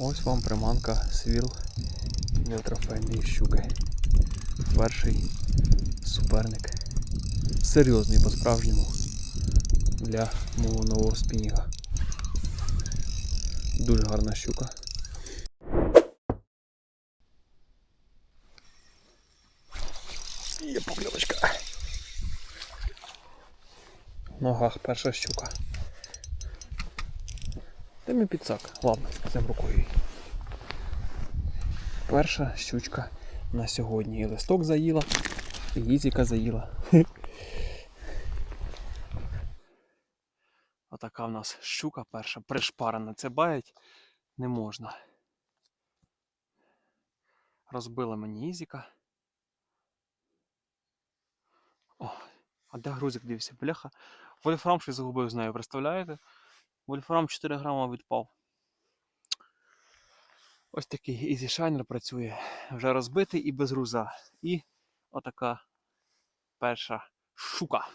Ось вам приманка свіл нетрофейної щуки. Перший суперник. Серйозний по-справжньому для мого нового спінінга. Дуже гарна щука. Є покльовочка. В ногах перша щука. Мій підсак. Ладно, цим рукою. Перша щучка на сьогодні. І листок заїла, і гізіка заїла. Отака в нас щука перша пришпарена. Це баять не можна. Розбила мені ізіка. О, а де грузик дивився? Бляха. Вольфрам щось загубив з нею, представляєте? Вольфрам 4 грама відпав. Ось такий Easy Shiner працює. Вже розбитий і без груза. І отака перша щука.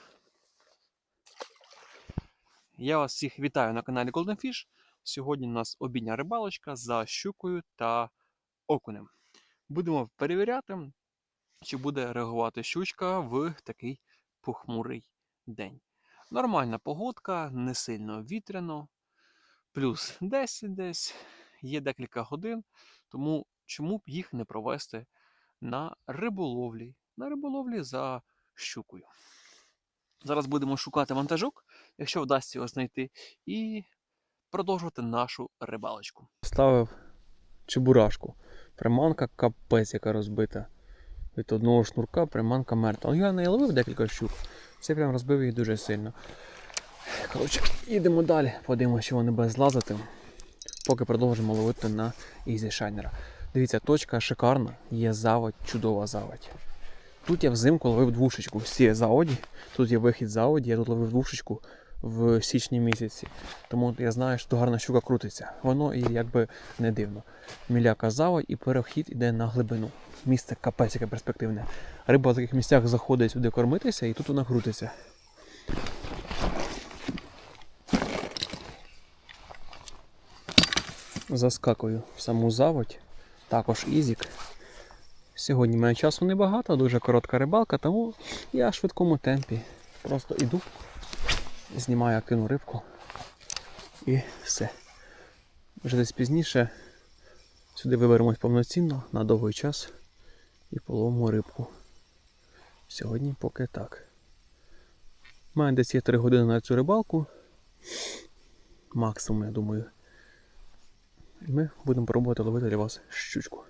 Я вас всіх вітаю на каналі Golden Fish. Сьогодні у нас обідня рибалочка за щукою та окунем. Будемо перевіряти, чи буде реагувати щучка в такий похмурий день. Нормальна погодка, не сильно вітряно, плюс 10 десь, є декілька годин, тому чому б їх не провести на риболовлі, на риболовлі за щукою. Зараз будемо шукати вантажок, якщо вдасться його знайти, і продовжувати нашу рибалочку. Ставив чебурашку. Приманка капець, яка розбита. Від одного шнурка приманка мертва. Я не ловив декілька щук. Це прям розбив їх дуже сильно. Коротше, їдемо далі, подивимося, що вони без злазити. Поки продовжимо ловити на Easy Shiner. Дивіться, точка шикарна, є заводь, чудова заводь. Тут я взимку ловив двушечку Всі заводі. Тут є вихід заводі, я тут ловив двушечку в січні місяці. Тому я знаю, що гарна щука крутиться. Воно і якби не дивно. Міляка заводь і перехід іде на глибину. Місце капець, яке перспективне. Риба в таких місцях заходить сюди кормитися, і тут вона крутиться. Заскакую в саму заводь. Також ізік. Сьогодні мене часу небагато, дуже коротка рибалка, тому я в швидкому темпі. Просто іду, знімаю активну рибку і все. Вже десь пізніше сюди виберемось повноцінно на довгий час і половимо рибку. Сьогодні поки так. У мене десь є 3 години на цю рибалку. Максимум, я думаю. І ми будемо пробувати ловити для вас щучку.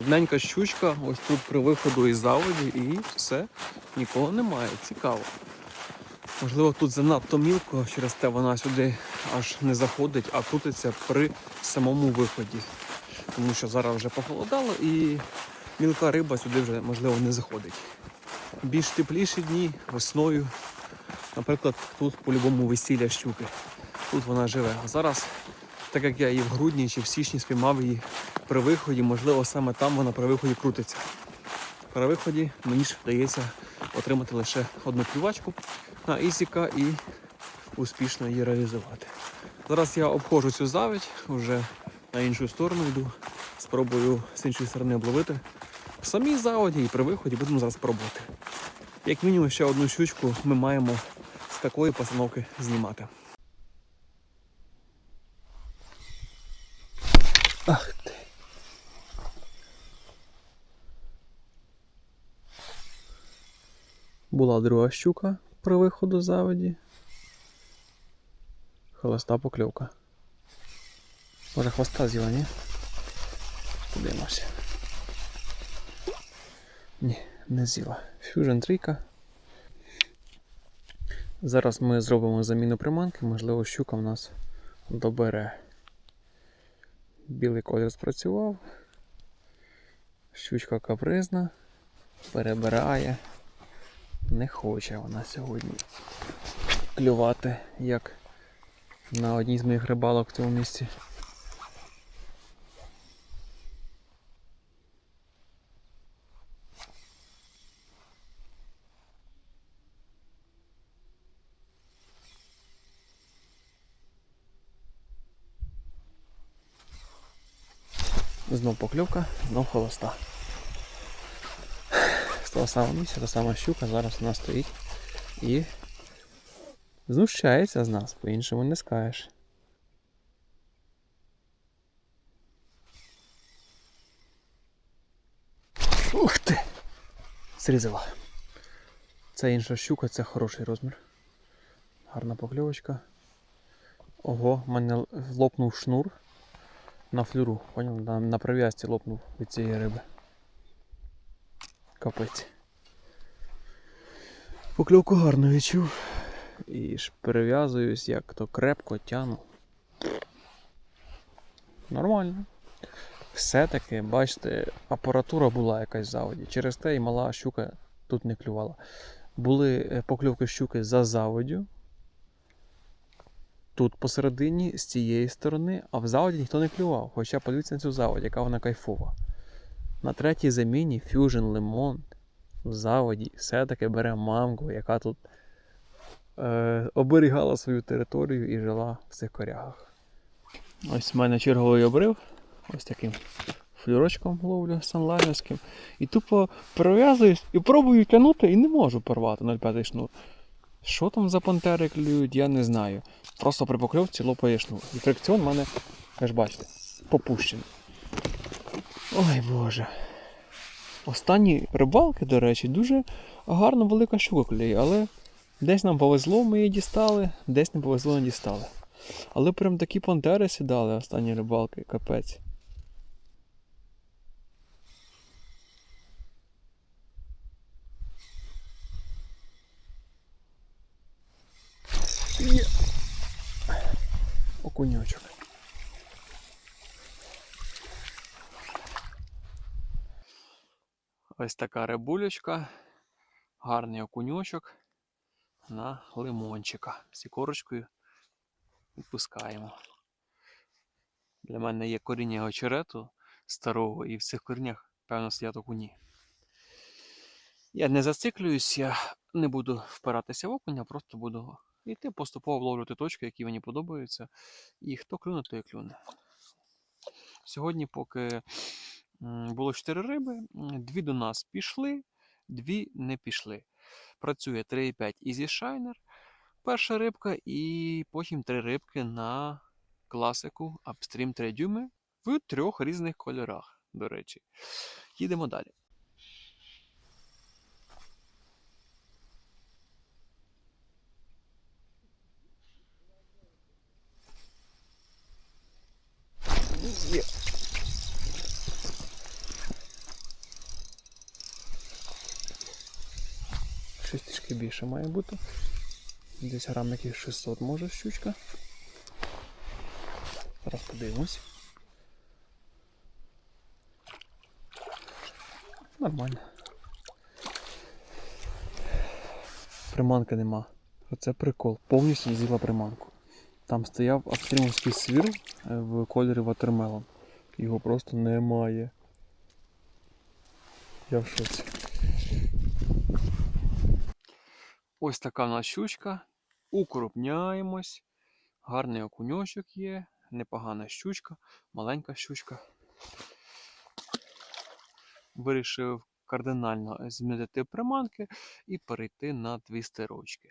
Одненька щучка, ось тут при виходу із заводі і все, нікого немає. Цікаво. Можливо, тут занадто мілко, через те вона сюди аж не заходить, а крутиться при самому виході. Тому що зараз вже похолодало і мілка риба сюди вже можливо не заходить. Більш тепліші дні весною. Наприклад, тут по-любому весілля щуки. Тут вона живе. А зараз, так як я її в грудні чи в січні спіймав її при виході, можливо, саме там вона при виході крутиться. При виході мені ж вдається отримати лише одну плювачку на ісіка і успішно її реалізувати. Зараз я обходжу цю завідь, вже на іншу сторону йду, спробую з іншої сторони обловити. В самій заводі і при виході будемо зараз пробувати. Як мінімум ще одну щучку ми маємо з такої постановки знімати. Ах ти. Була друга щука при виходу заводі. Холоста покльовка. Може хвоста з'їла, ні? Подивимося. Ні, не з'їла. Fusion трійка. Зараз ми зробимо заміну приманки, можливо, щука в нас добере. Білий колір спрацював. Щучка капризна, перебирає. Не хоче вона сьогодні клювати, як на одній з моїх рибалок в цьому місці. Знов покльовка, знов холоста. Того самого та сама щука зараз у нас стоїть і знущається з нас, по-іншому не скажеш. Ух ти! Зрізала. Це інша щука, це хороший розмір. Гарна покльовочка. Ого, в мене лопнув шнур на флюру. Поняв? На, на прив'язці лопнув від цієї риби. Капець. Покльовку гарно відчув. І ж перев'язуюсь, як то крепко тяну. Нормально. Все-таки, бачите, апаратура була якась заводі. Через те і мала щука тут не клювала. Були е, покльовки щуки за заводю. Тут посередині, з цієї сторони, а в заводі ніхто не клював. Хоча подивіться на цю заводь, яка вона кайфова. На третій заміні Fusion Lemon в заводі все-таки бере мамку, яка тут е, оберігала свою територію і жила в цих корягах. Ось в мене черговий обрив. Ось таким флюрочком ловлю санлайнерським. І тупо перев'язуюсь і пробую тягнути і не можу порвати 0,5 шнур. Що там за пантери клюють, я не знаю. Просто при покльовці лопає шнур. І фрикціон в мене, ви ж бачите, попущений. Ой Боже. Останні рибалки, до речі, дуже гарно велика щука клює, але десь нам повезло, ми її дістали, десь не повезло, не дістали. Але прям такі пантери сідали останні рибалки, капець. Окуньочок. Ось така рибулечка, гарний окуньочок на лимончика. З ікорочкою відпускаємо. Для мене є коріння очерету старого, і в цих коріннях, певно, сидять окуні. Я не зациклююсь, я не буду впиратися в окуня, просто буду йти поступово вловлювати точки, які мені подобаються. І хто клюне, той клюне. Сьогодні, поки було 4 риби, м, дві до нас пішли, дві не пішли. Працює 3,5 Easy Shiner, перша рибка, і потім три рибки на класику Upstream 3 дюйми в трьох різних кольорах, до речі. Їдемо далі. Є. Щось трішки більше має бути. Десь грам яких 600 може щучка. Зараз подивимось. Нормально. Приманки нема. Оце прикол. Повністю з'їла приманку. Там стояв австрімовський свір е, в кольорі Watermelon. Його просто немає. Я в шоці. Ось така в нас щучка. Укрупняємось. Гарний окуньочок є, непогана щучка, маленька щучка. Вирішив кардинально змінити приманки і перейти на твістерочки.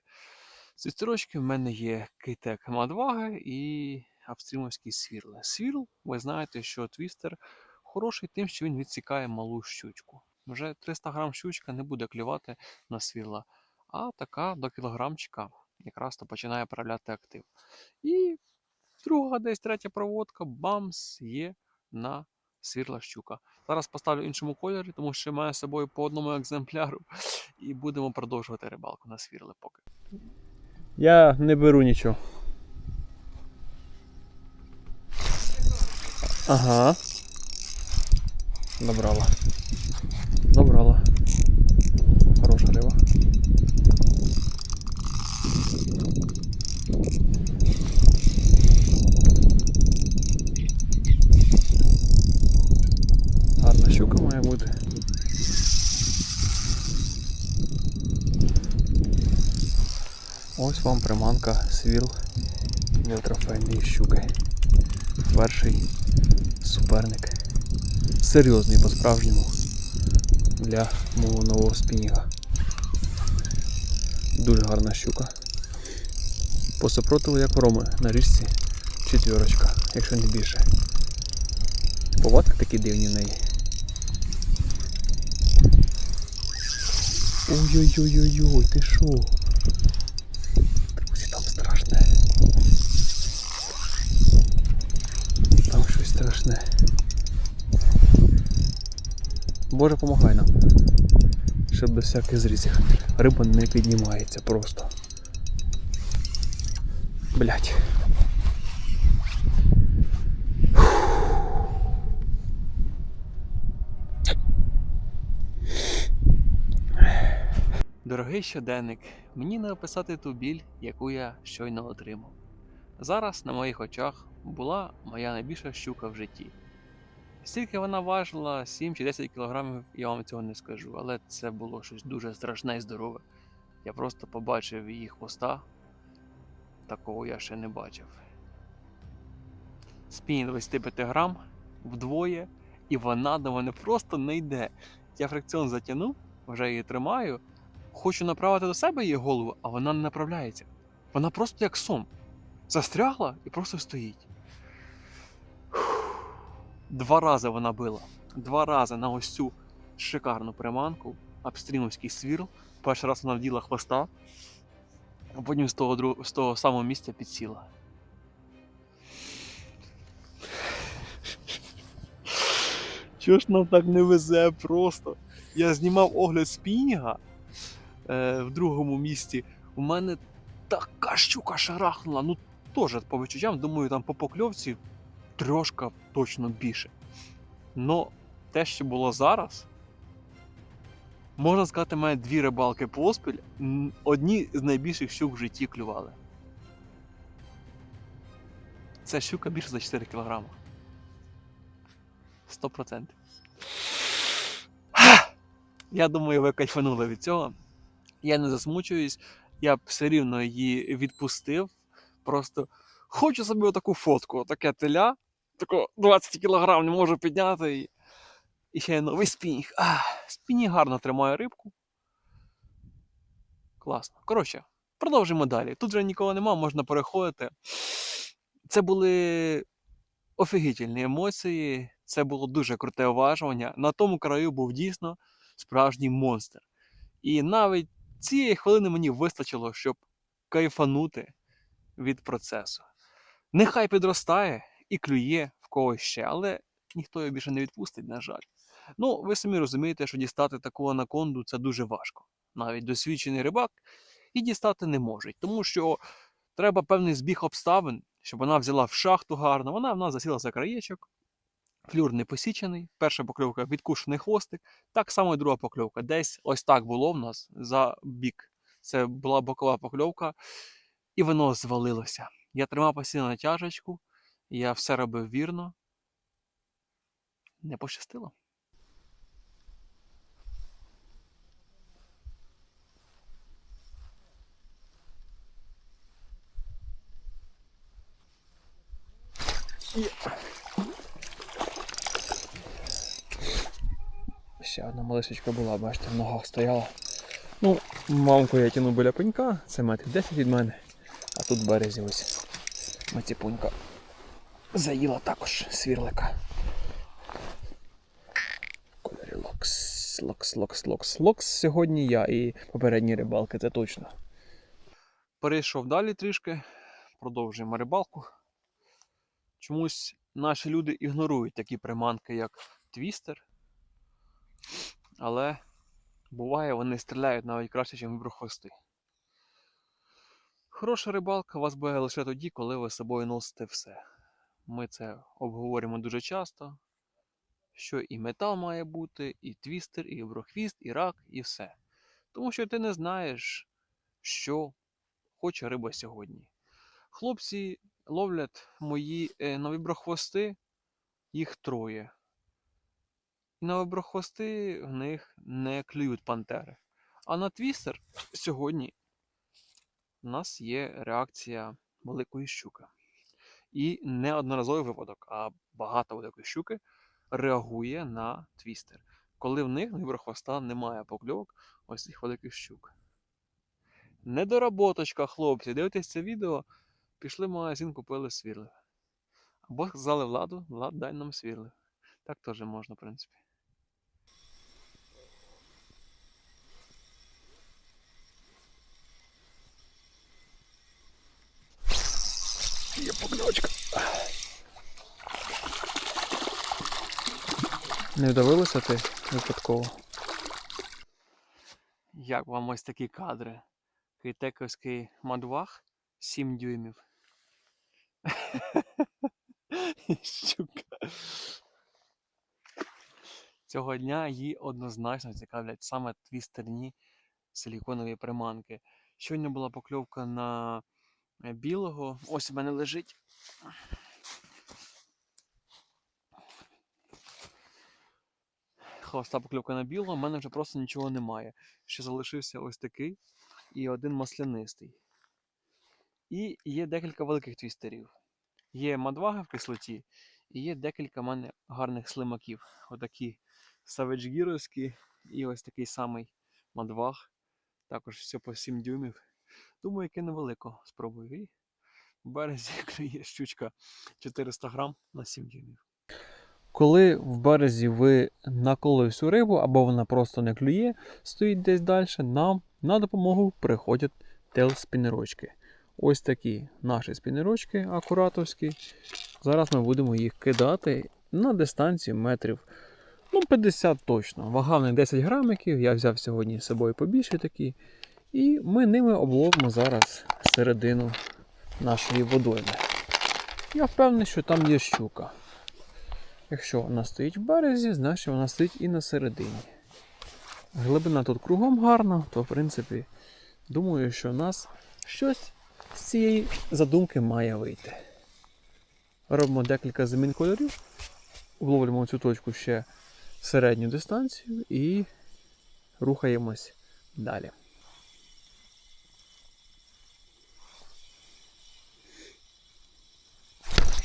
Твістерочки в мене є китек Мадваги і австрімовський свірл. Свірл, ви знаєте, що твістер хороший тим, що він відсікає малу щучку. Вже 300 грам щучка не буде клювати на свірла, а така до кілограмчика якраз то починає проявляти актив. І друга, десь третя проводка, бамс, є на свірла щука. Зараз поставлю іншому кольорі, тому що маю з собою по одному екземпляру. І будемо продовжувати рибалку на свірли поки. Я не беру нічого. Ага. Добрала. Добрала. Хороша риба. Гарна щука має бути. Ось вам приманка свіл для щуки. Перший суперник серйозний по-справжньому для мого нового спінінга. Дуже гарна щука. По супротиву, як Роми на річці четвірочка, якщо не більше. Повадки такі дивні в неї. Ой-ой-ой-ой-ой, ти шо? Друзі, там страшне. Там щось страшне. Боже, помагай нам. Щоб без всяких зрізів. Риба не піднімається просто. Блять. Дорогий щоденник, мені не описати ту біль, яку я щойно отримав. Зараз на моїх очах була моя найбільша щука в житті. Стільки вона важила 7 чи 10 кілограмів, я вам цього не скажу, але це було щось дуже страшне і здорове. Я просто побачив її хвоста, такого я ще не бачив. Спінінг 25 грам вдвоє, і вона до мене просто не йде. Я фрикціон затягнув, вже її тримаю, хочу направити до себе її голову, а вона не направляється. Вона просто як сом. Застрягла і просто стоїть. Два рази вона била. Два рази на ось цю шикарну приманку, апстрімовський свірл. Перший раз вона вділа хвоста, а потім з того, з того самого місця підсіла. Чого ж нам так не везе просто? Я знімав огляд спінінга е, в другому місці. У мене така щука шарахнула. Ну, теж по відчуттям, думаю, там по покльовці трошка точно більше. Но те, що було зараз, можна сказати, мене дві рибалки поспіль, одні з найбільших щук в житті клювали. Це щука більше за 4 кг. 100%. Я думаю, ви кайфанули від цього. Я не засмучуюсь, я б все рівно її відпустив. Просто хочу собі отаку фотку, таке теля, тако 20 кг не можу підняти. І, і ще й новий спінінг. Спінінг гарно тримає рибку. Класно. Коротше, продовжимо далі. Тут вже нікого нема, можна переходити. Це були офігітельні емоції, це було дуже круте уважування. На тому краю був дійсно справжній монстр. І навіть цієї хвилини мені вистачило, щоб кайфанути від процесу. Нехай підростає і клює в когось ще, але ніхто його більше не відпустить, на жаль. Ну, ви самі розумієте, що дістати таку анаконду це дуже важко. Навіть досвідчений рибак і дістати не може, тому що треба певний збіг обставин, щоб вона взяла в шахту гарно. Вона в нас засіла за краєчок, флюр не посічений, перша покльовка відкушений хвостик, так само і друга покльовка. Десь ось так було в нас за бік. Це була бокова покльовка, і воно звалилося. Я тримав постійно натяжечку, я все робив вірно. Не пощастило. Ще одна малишечка була, бачите, в ногах стояла. Ну, мамку я тяну біля пенька, це метрів 10 від мене. А тут березі ось маціпунька заїла також свірлика. Локс, локс, локс, локс. Локс сьогодні я і попередні рибалки, це точно. Перейшов далі трішки, продовжуємо рибалку. Чомусь наші люди ігнорують такі приманки, як твістер. Але буває, вони стріляють навіть краще, ніж виброхвости. Хороша рибалка вас буде лише тоді, коли ви з собою носите все. Ми це обговорюємо дуже часто. Що і метал має бути, і твістер, і оброхвіст, і рак, і все. Тому що ти не знаєш, що хоче риба сьогодні. Хлопці ловлять мої е, новіброхвости, їх троє. І новіброхвости в них не клюють пантери. А на твістер сьогодні у нас є реакція великої щуки. І не одноразовий випадок, а багато великої щуки. реагує на твістер. Коли в них на хвоста немає покльовок ось цих великих щук. Недоработочка, хлопці. Дивитесь це відео, пішли в магазин, купили свірлив. Або сказали владу, влад дай нам свірлив. Так теж можна, в принципі. Є покльовочка. Не вдавилося ти випадково. Як вам ось такі кадри? Кейтековський мадвах 7 дюймів. Щука. Цього дня її однозначно цікавлять саме твістерні силіконові приманки. Щойно була покльовка на білого. Ось у мене лежить. Холоста покльовка на білого, в мене вже просто нічого немає. Ще залишився ось такий і один маслянистий. І є декілька великих твістерів. Є мадвага в кислоті, і є декілька в мене гарних слимаків. Отакі саведжгіровські і ось такий самий мадваг. Також все по 7 дюймів. Думаю, яке невелико спробую. І в березі клює щучка 400 грам на 7 дюймів. Коли в березі ви наколили всю рибу, або вона просто не клює, стоїть десь далі, нам на допомогу приходять телспінерочки. Ось такі наші спінерочки акуратовські. Зараз ми будемо їх кидати на дистанцію метрів ну, 50 точно. Вага в них 10 грамиків, я взяв сьогодні з собою побільше такі. І ми ними обловимо зараз середину нашої водойми. Я впевнений, що там є щука. Якщо вона стоїть в березі, значить вона стоїть і на середині. Глибина тут кругом гарна, то в принципі думаю, що у нас щось з цієї задумки має вийти. Робимо декілька замін кольорів, вловлюємо цю точку ще середню дистанцію і рухаємось далі.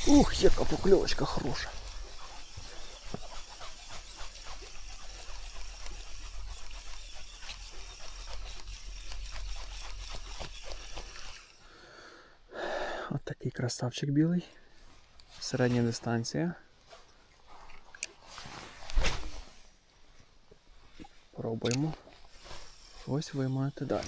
Ух, яка покльовочка хороша. От такий красавчик білий. Середня дистанція. Пробуємо. Ось ви далі.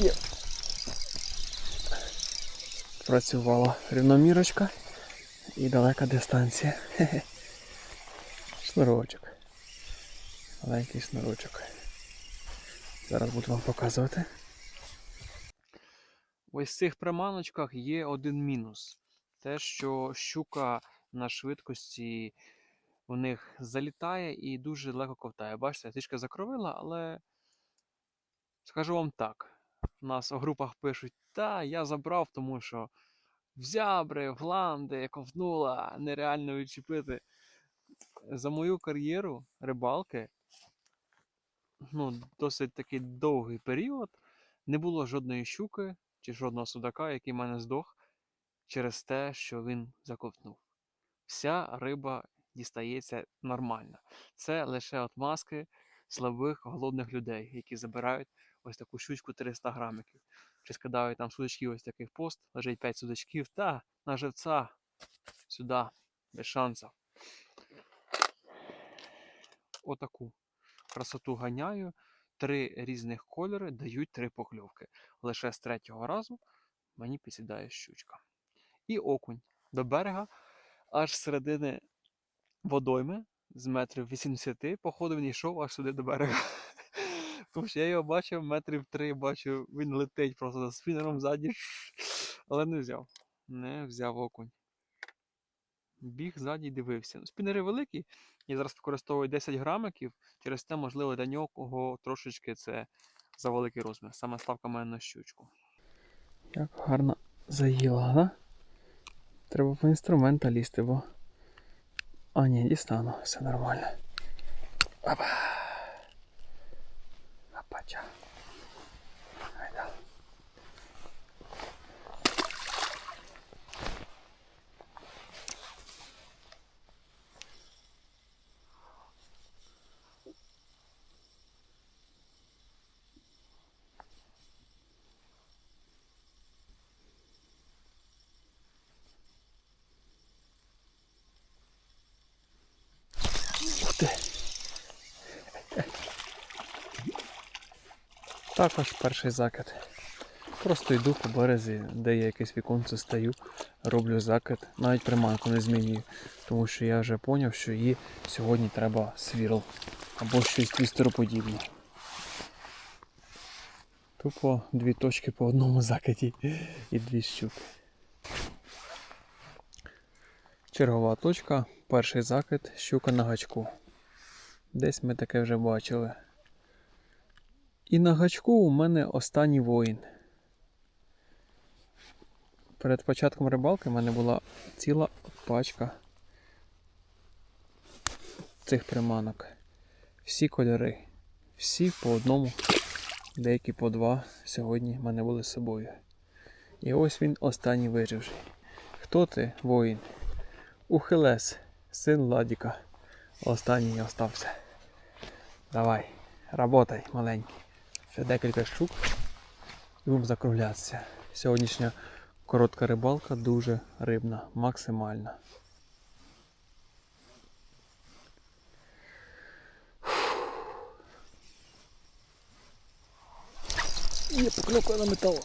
Є. Працювала рівномірочка і далека дистанція. Шнурочок. Маленький шнурочок. Зараз буду вам показувати. Ось в цих приманочках є один мінус. Те, що щука на швидкості у них залітає і дуже легко ковтає. Бачите, трішки закровила, але скажу вам так. У нас у групах пишуть, та я забрав, тому що в зябри, в гланди, ковтнула, нереально відчепити. За мою кар'єру рибалки, ну, досить такий довгий період, не було жодної щуки чи жодного судака, який в мене здох через те, що він заковтнув. Вся риба дістається нормально. Це лише от маски слабих голодних людей, які забирають ось таку щучку 300 грамиків. Чи скидають там судачків ось таких пост, лежить 5 судачків, та на живця сюди, без шансів. Отаку красоту ганяю. Три різних кольори дають три покльовки. Лише з третього разу мені підсідає щучка. І окунь до берега, аж з середини водойми, з метрів 80, походу він йшов аж сюди до берега. Тому що я його бачив метрів три, бачу, він летить просто за спінером ззаді, але не взяв. Не взяв окунь. біг ззаді і дивився. Ну, Спінери великі, я зараз використовую 10 грамиків, через те, можливо, для нього трошечки це за великий розмір. Саме ставка мене на щучку. Як гарно заїла, да? Треба по інструмента лізти, бо. А, ні, дістану, все нормально. Опа. Yeah. Також перший закид. Просто йду по березі, де є якесь віконце стою, роблю закид, навіть приманку не змінюю, тому що я вже зрозумів, що їй сьогодні треба свірл або щось твістероподібне. Тупо дві точки по одному закиді і дві щуки. Чергова точка, перший закид, щука на гачку. Десь ми таке вже бачили. І на гачку у мене останній воїн. Перед початком рибалки в мене була ціла пачка цих приманок. Всі кольори. Всі по одному, деякі по два сьогодні в мене були з собою. І ось він останній виживший. Хто ти, воїн? Ухилес, син Ладіка. Останній остався. Давай, работай, маленький. Ще декілька штук і будемо закруглятися. Сьогоднішня коротка рибалка дуже рибна, максимальна. Є покльовка на метал.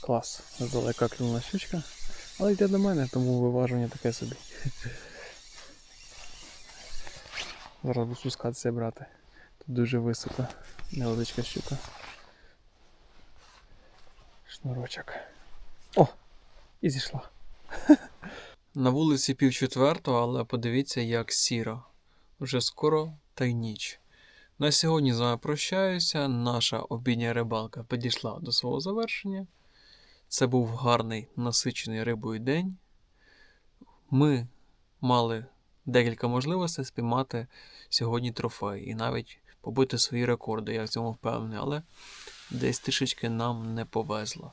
Клас, здалека клюнула щучка. Але йде до мене, тому виважування таке собі. Зараз буду спускатися брати. Тут дуже високо. Невеличка щука. Шнурочок. О! І зійшла. На вулиці пів четвертого, але подивіться, як сіро. Вже скоро та й ніч. На сьогодні з вами прощаюся. Наша обідня рибалка підійшла до свого завершення. Це був гарний насичений рибою день. Ми мали декілька можливостей спіймати сьогодні трофей і навіть побити свої рекорди, я в цьому впевнений, але десь трішечки нам не повезло.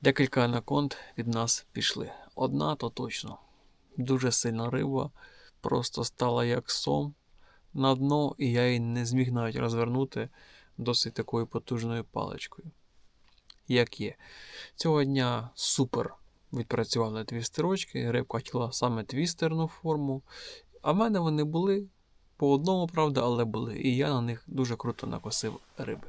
Декілька анаконд від нас пішли. Одна то точно. Дуже сильна риба, просто стала як сом на дно, і я її не зміг навіть розвернути досить такою потужною паличкою. Як є. Цього дня супер відпрацювали твістерочки, рибка хотіла саме твістерну форму. А в мене вони були по одному, правда, але були. І я на них дуже круто накосив риби.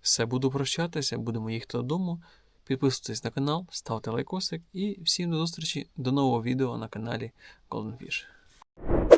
Все, буду прощатися, будемо їхати додому. Підписуйтесь на канал, ставте лайкосик і всім до зустрічі до нового відео на каналі Golden Fish.